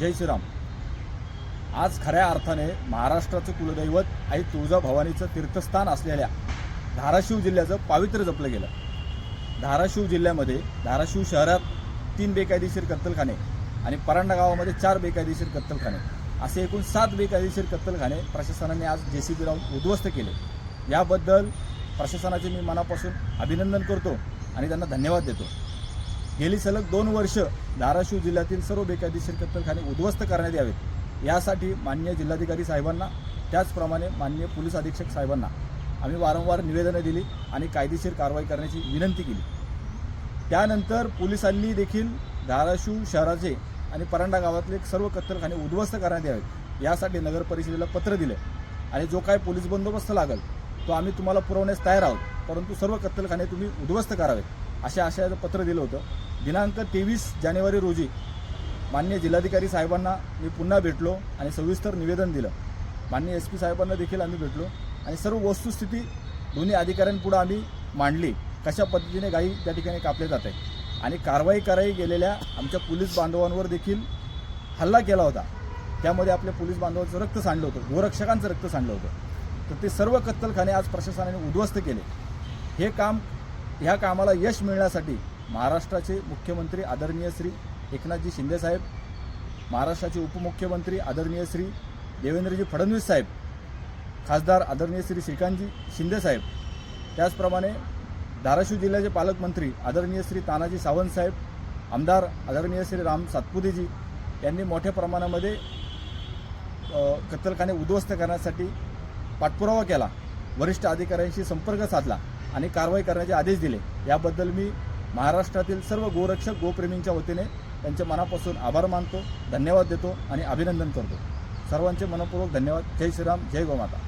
जय श्रीराम. आज खऱ्या अर्थाने महाराष्ट्राचं कुलदैवत आई तुळजाभवानीचं तीर्थस्थान असलेल्या धाराशिव जिल्ह्याचं पावित्र्य जपलं गेलं. धाराशिव जिल्ह्यामध्ये धाराशिव शहरात तीन बेकायदेशीर कत्तलखाने आणि परांडा गावामध्ये चार बेकायदेशीर कत्तलखाने असे एकूण सात बेकायदेशीर कत्तलखाने प्रशासनाने आज जे सी बी लावून उद्ध्वस्त केले. याबद्दल प्रशासनाचे मी मनापासून अभिनंदन करतो आणि त्यांना धन्यवाद देतो. गेली सलग दोन वर्ष धाराशिव जिल्ह्यातील सर्व बेकायदेशीर कत्तलखाने उद्ध्वस्त करण्यात यावेत. यासाठी मान्य जिल्हाधिकारी साहेबांना त्याचप्रमाणे मान्य पोलीस अधीक्षक साहेबांना आम्ही वारंवार निवेदनं दिली आणि कायदेशीर कारवाई करण्याची विनंती केली. त्यानंतर पोलिसांनी देखील धाराशिव शहराचे आणि परांडा गावातले सर्व कत्तलखाने उद्ध्वस्त करण्यात यावेत. यासाठी नगर परिषदेला पत्र दिले आणि जो काय पोलीस बंदोबस्त लागेल तो आम्ही तुम्हाला पुरवण्यास तयार आहोत. परंतु सर्व कत्तलखाने तुम्ही उद्ध्वस्त करावेत. अशा आशयाचं पत्र दिलं होतं. दिनांक तेवीस जानेवारी रोजी मान्य जिल्हाधिकारी साहेबांना मी पुन्हा भेटलो आणि सविस्तर निवेदन दिलं. मान्य एस पी साहेबांना देखील आम्ही भेटलो आणि सर्व वस्तुस्थिती दोन्ही अधिकाऱ्यांपुढं आम्ही मांडली. कशा पद्धतीने गाई त्या ठिकाणी कापले जात आहे? आणि कारवाई कराई गेलेल्या आमच्या पोलीस बांधवांवर देखील हल्ला केला होता. त्यामध्ये आपल्या पोलीस बांधवांचं रक्त सांडलं होतं. गोरक्षकांचं रक्त सांडलं होतं. तर ते सर्व कत्तलखाने आज प्रशासनाने उद्ध्वस्त केले. हे काम ह्या कामाला यश मिळण्यासाठी महाराष्ट्राचे मुख्यमंत्री आदरणीय श्री एकनाथजी शिंदेसाहेब महाराष्ट्राचे उपमुख्यमंत्री आदरणीय श्री देवेंद्रजी फडणवीस साहेब खासदार आदरणीय श्री श्रीकांतजी शिंदेसाहेब त्याचप्रमाणे धाराशिव जिल्ह्याचे पालकमंत्री आदरणीय श्री तानाजी सावंत साहेब आमदार आदरणीय श्री राम सातपुतेजी यांनी मोठ्या प्रमाणामध्ये कत्तलखाने उद्ध्वस्त करण्यासाठी पाठपुरावा केला. वरिष्ठ अधिकाऱ्यांशी संपर्क साधला. आणि कारवाई करण्याचे आदेश दिले. याबद्दल मी महाराष्ट्रातील सर्व गोरक्षक गोप्रेमींच्या वतीने त्यांच्या मनापासून आभार मानतो धन्यवाद देतो आणि अभिनंदन करतो. सर्वांचे मनपूर्वक धन्यवाद. जय श्रीराम जय गोमाता.